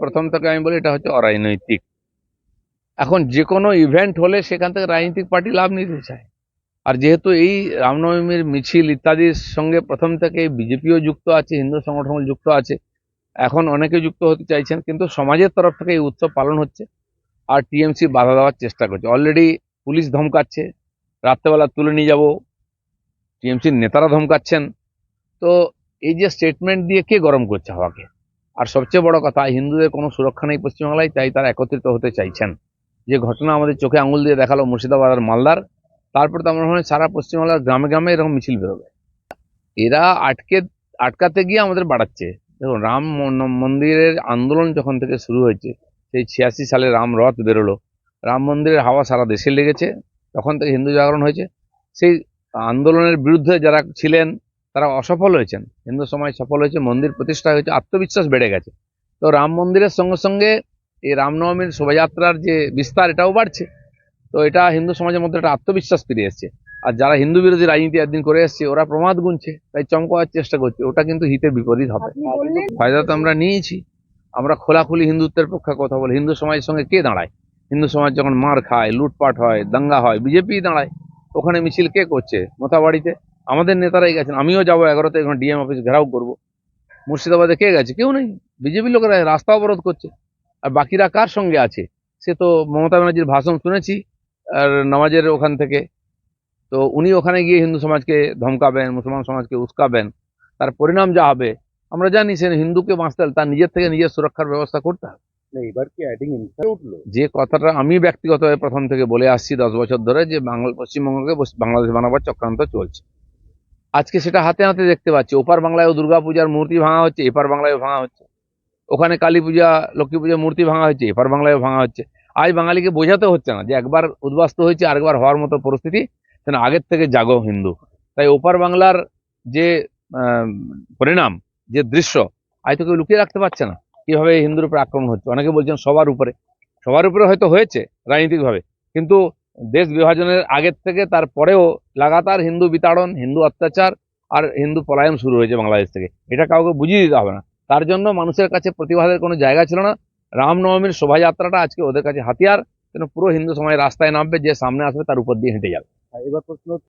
প্রথম থেকে আমি বলি, এটা হচ্ছে অরাজনৈতিক। এখন যে কোনো ইভেন্ট হলে সেখান থেকে রাজনৈতিক পার্টি লাভ নিতে চায়। আর যেহেতু এই রামনবমীর মিছিল ইত্যাদির সঙ্গে প্রথম থেকে বিজেপিও যুক্ত আছে, হিন্দু সংগঠন যুক্ত আছে, এখন অনেকে যুক্ত হতে চাইছেন, কিন্তু সমাজের তরফ থেকে এই উৎসব পালন হচ্ছে আর টিএমসি বাধা দেওয়ার চেষ্টা করছে। অলরেডি পুলিশ ধমকাচ্ছে, রাত্রেবেলা তুলে নিয়ে যাব, টিএমসির নেতারা ধমকাচ্ছেন। তো এই যে স্টেটমেন্ট দিয়ে কে গরম করছে হাওয়াকে? আর সবচেয়ে বড় কথা, হিন্দুদের কোনো সুরক্ষা নেই পশ্চিমবাংলায়, তাই তারা একত্রিত হতে চাইছেন। যে ঘটনা আমাদের চোখে আঙুল দিয়ে দেখাল মুর্শিদাবাদ আর মালদার, তারপর তো আমার মনে হয় সারা পশ্চিমবাংলার গ্রামে গ্রামে এরকম মিছিল বেরোবে। এরা আটকে, আটকাতে গিয়ে আমাদের বাড়াচ্ছে। দেখুন, রাম মন- মন্দিরের আন্দোলন যখন থেকে শুরু হয়েছে, সেই ছিয়াশি সালে রাম রথ বেরোলো। রাম মন্দিরের হাওয়া সারা দেশে লেগেছে। তখন থেকে হিন্দু জাগরণ হয়েছে। সেই আন্দোলনের বিরুদ্ধে যারা ছিলেন তারা অসফল হয়েছেন। হিন্দু সমাজ সফল হয়েছে মন্দির প্রতিষ্ঠা হয়েছে আত্মবিশ্বাস বেড়ে গেছে। তো রাম মন্দিরের সঙ্গে সঙ্গে এই রামনবমীর শোভাযাত্রার যে বিস্তার এটাও বাড়ছে। তো এটা হিন্দু সমাজের মধ্যে একটা আত্মবিশ্বাস ফিরে এসছে। আর যারা হিন্দু বিরোধী রাজনীতি একদিন করে এসছে ওরা প্রমাদ গুনছে তাই চমকাবার চেষ্টা করছে। ওটা কিন্তু হিতে বিপরীত হবে। ফায়দা তো আমরা নিয়েছি। আমরা খোলাখুলি হিন্দুত্বের পক্ষে কথা বলি। হিন্দু সমাজের সঙ্গে কে দাঁড়ায়? হিন্দু সমাজ যখন মার খায় লুটপাট হয় দাঙ্গা হয় বিজেপি দাঁড়ায়। ওখানে মিছিল কে করছে? মোথাবাড়িতে? আমাদের নেতারাই গেছেন আমিও যাব এগারোতে এখন ডিএম অফিস ঘেরাও করব। মুর্শিদাবাদে কে গেছে? কেউ নেই। বিজেপি লোকেরা রাস্তা অবরোধ করছে। আর বাকিরা কার সঙ্গে আছে? সে তো মমতা ব্যানার্জির ভাষণ শুনেছি আর নামাজের ওখান থেকে। তো উনি ওখানে গিয়ে হিন্দু সমাজকে ধমকাবেন মুসলমান সমাজকে উস্কাবেন তার পরিণাম যা হবে আমরা জানি সে হিন্দুকে বাঁচতে হলে তার নিজের থেকে নিজের সুরক্ষার ব্যবস্থা করতে হবে। যে কথাটা আমি ব্যক্তিগতভাবে প্রথম থেকে বলে আসছি দশ বছর ধরে যে বাংলা পশ্চিমবঙ্গকে বাংলাদেশ বানাবার চক্রান্ত চলছে। আজকে সেটা হাতে হাতে দেখতে পাচ্ছি। ওপার বাংলায়ও দুর্গাপূজার মূর্তি ভাঙা হচ্ছে, এপার বাংলায়ও ভাঙা হচ্ছে। ওখানে কালী পূজা, লক্ষ্মী পূজার মূর্তি ভাঙা হচ্ছে, এপার বাংলায়ও ভাঙা হচ্ছে। আজ বাঙালিকে বোঝাতে হচ্ছে না যে একবার উদ্বাস্ত হয়েছে, আরেকবার হওয়ার মতো পরিস্থিতি সেটা আগের থেকে জাগো হিন্দু। তাই ওপার বাংলার যে পরিণাম, যে দৃশ্য, আজ তো কেউ লুকিয়ে রাখতে পারছে না। কীভাবে হিন্দুর উপরে আক্রমণ হচ্ছে? অনেকে বলছেন সবার উপরে। সবার উপরে হয়তো হয়েছে, রাজনৈতিকভাবে। কিন্তু দেশ বিভাজনের আগের থেকে তারপরেও লাগাতার হিন্দু বিতাড়ন, হিন্দু অত্যাচার আর হিন্দু পলায়ন শুরু হয়েছে বাংলাদেশ থেকে। এটা কাউকে বুঝিয়ে দিতে হবে না। তার জন্য মানুষের কাছে প্রতিবাদের কোনো জায়গা ছিল না। রামনবমীর শোভাযাত্রাটা আজকে ওদের কাছে হাতিয়ার। যেন পুরো হিন্দু সময় রাস্তায় নামবে, যে সামনে আসবে তার উপর দিয়ে হেঁটে যাবে। এবার প্রশ্ন